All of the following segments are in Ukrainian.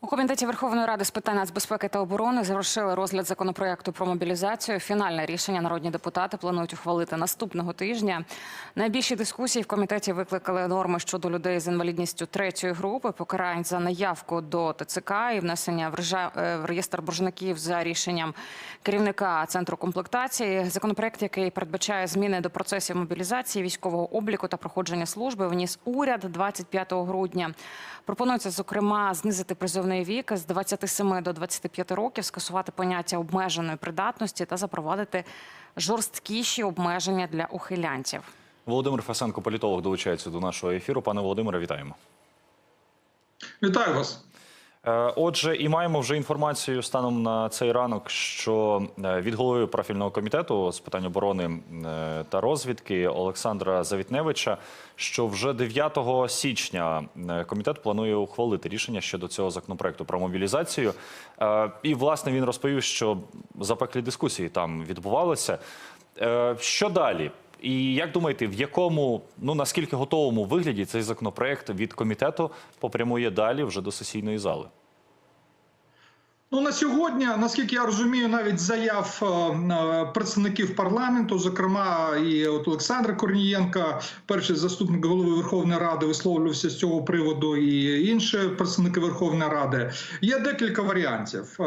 У комітеті Верховної Ради з питань нацбезпеки та оборони завершили розгляд законопроекту про мобілізацію. Фінальне рішення народні депутати планують ухвалити наступного тижня. Найбільші дискусії в комітеті викликали норми щодо людей з інвалідністю третьої групи, покарань за наявку до ТЦК і внесення в е, реєстр боржників за рішенням керівника центру комплектації. Законопроект, який передбачає зміни до процесів мобілізації, військового обліку та проходження служби, вніс уряд 25 грудня. Пропонується зокрема знизити призовний вік з 27 до 25 років, скасувати поняття обмеженої придатності та запровадити жорсткіші обмеження для ухилянців. Володимир Фасенко, політолог, долучається до нашого ефіру. Пане Володимире, вітаємо. Вітаю вас. Е, Отже, і маємо вже інформацію станом на цей ранок, що е, від голови профільного комітету з питань оборони е, та розвідки Олександра Завітневича, що вже 9 січня комітет планує ухвалити рішення щодо цього законопроекту про мобілізацію. І власне він розповів, що запеклі дискусії там відбувалися. Що далі? І як думаєте, в якому, ну наскільки готовому вигляді цей законопроект від комітету попрямує далі вже до сесійної зали? Ну на сьогодні, наскільки я розумію, навіть заяв е, е, представників парламенту, зокрема і от Олександра Корнієнка, перший заступник голови Верховної Ради, висловлювався з цього приводу, і інші представники Верховної Ради. Є декілька варіантів.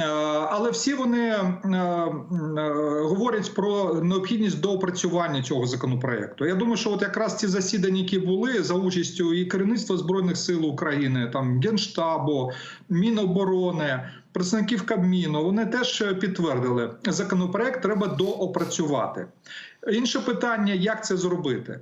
Е, Але всі вони е, е, говорять про необхідність доопрацювання цього законопроекту. Я думаю, що от якраз ці засідання, які були за участю і керівництва збройних сил України, там генштабу, Міноборони, представників Кабміну, вони теж підтвердили, законопроект треба доопрацювати. Інше питання, як це зробити.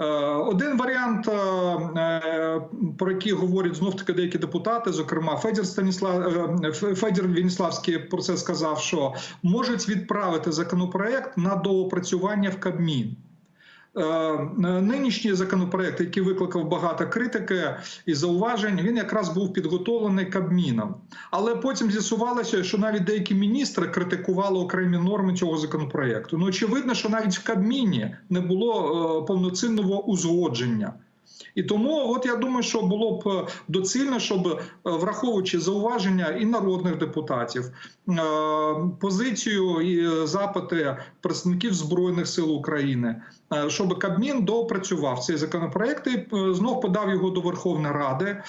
Е, Один варіант, е, е, про який говорять знов таки деякі депутати, зокрема Федір Станіслав е, Федір Веніславський про це сказав, що можуть відправити законопроект на доопрацювання в Кабмін. Е, Нинішній законопроект, який викликав багато критики і зауважень, він якраз був підготовлений Кабміном. Але потім з'ясувалося, що навіть деякі міністри критикували окремі норми цього законопроекту. Ну очевидно, що навіть в Кабміні не було е, повноцінного узгодження. І тому, от я думаю, що було б е, доцільно, щоб е, враховуючи зауваження і народних депутатів, е, позицію і запити представників збройних сил України, е, щоб Кабмін доопрацював цей законопроект і е, знов подав його до Верховної Ради. Е,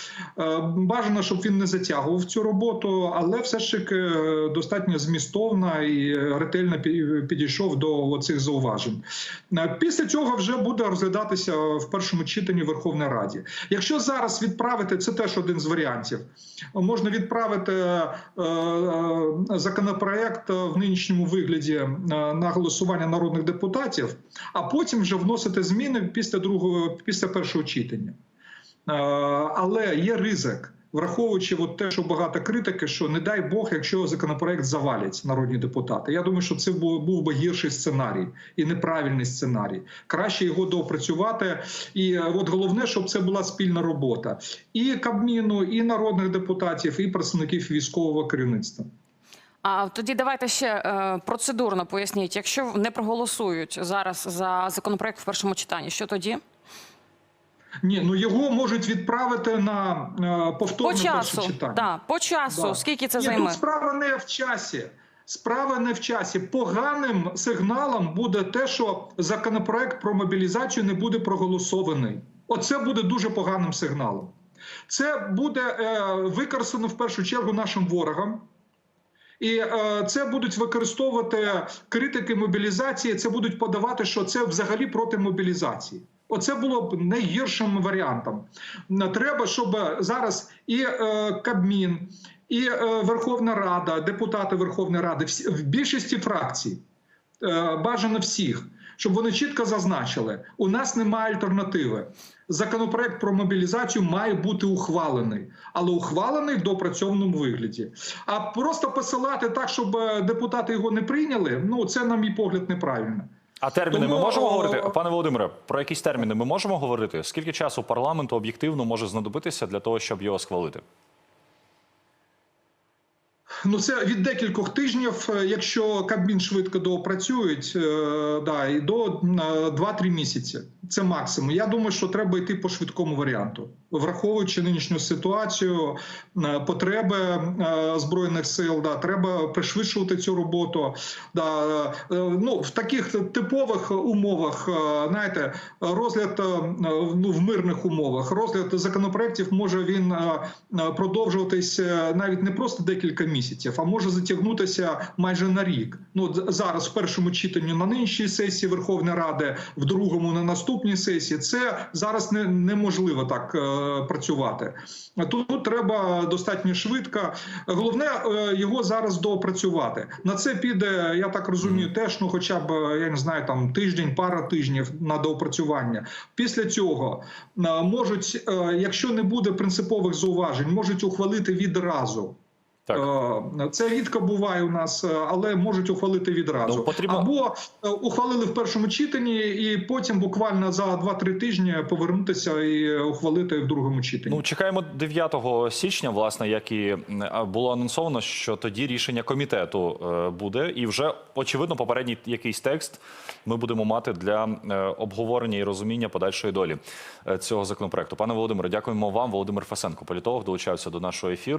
Бажано, щоб він не затягував цю роботу, але все ж таки е, достатньо змістовно і ретельно підійшов до цих зауважень. Е, Після цього вже буде розглядатися в першому читанні в Верховній Раді. Якщо зараз відправити, це теж один з варіантів. Можна відправити е, е, законопроект в нинішньому вигляді е, на голосування народних депутатів, а потім вже вносити зміни після другого, після першого читання. Але є ризик. Враховуючи от те, що багато критики, що не дай Бог, якщо законопроект завалять народні депутати. Я думаю, що це був, був би гірший сценарій і неправильний сценарій. Краще його доопрацювати. І е, от головне, щоб це була спільна робота і Кабміну, і народних депутатів, і представників військового керівництва. А тоді давайте ще е, процедурно поясніть, якщо не проголосують зараз за законопроект в першому читанні, що тоді? Ні, ну його можуть відправити на е, По часу, перше читання. да, по часу, Да. скільки це Ні, займе? Тут справа не в часі. Справа не в часі. Поганим сигналом буде те, що законопроект про мобілізацію не буде проголосований. Оце буде дуже поганим сигналом. Це буде е, використано в першу чергу нашим ворогам. І е, це будуть використовувати критики мобілізації. Це будуть подавати, що це взагалі проти мобілізації. Оце було б найгіршим варіантом. Треба, щоб зараз і е, Кабмін, і е, Верховна Рада, депутати Верховної Ради, всі в більшості фракцій, бажано всіх, щоб вони чітко зазначили: у нас немає альтернативи. Законопроект про мобілізацію має бути ухвалений, але ухвалений в допрацьованому вигляді. А просто посилати так, щоб е, депутати його не прийняли. Ну це, на мій погляд, неправильно. А терміни Тому, ми можемо говорити, пане Володимире, про якісь терміни ми можемо говорити? Скільки часу парламенту об'єктивно може знадобитися для того, щоб його схвалити? Ну, це від декількох тижнів, е, якщо Кабмін швидко доопрацюють, е, да, і до е, 2-3 місяці. Це максимум. Я думаю, що треба йти по швидкому варіанту, враховуючи нинішню ситуацію, е, потреби збройних сил. Да, треба пришвидшувати цю роботу. Да, ну, в таких типових умовах, знаєте, розгляд ну, в мирних умовах, розгляд законопроєктів може він продовжуватись навіть не просто декілька місяців, а може затягнутися майже на рік. Ну зараз в першому читанні на нинішній сесії Верховної Ради, в другому на наступній сесії. Це зараз не, неможливо так е, працювати. Тут треба достатньо швидко. Головне е, його зараз доопрацювати. На це піде, я так розумію, теж ну, хоча б я не знаю, там тиждень, пара тижнів на доопрацювання. Після цього е, можуть, е, якщо не буде принципових зауважень, можуть ухвалити відразу. Так. Е, Це рідко буває у нас, е, але можуть ухвалити відразу. Ну, потрібно- Або е, ухвалили в першому читанні, і потім буквально за 2-3 тижні повернутися і ухвалити в другому читанні. Ну, чекаємо 9 січня, власне, як і було анонсовано, що тоді рішення комітету буде, і вже очевидно, попередній якийсь текст ми будемо мати для обговорення і розуміння подальшої долі цього законопроекту. Пане Володимире, дякуємо вам. Володимир Фасенко, політолог, долучався до нашого ефіру.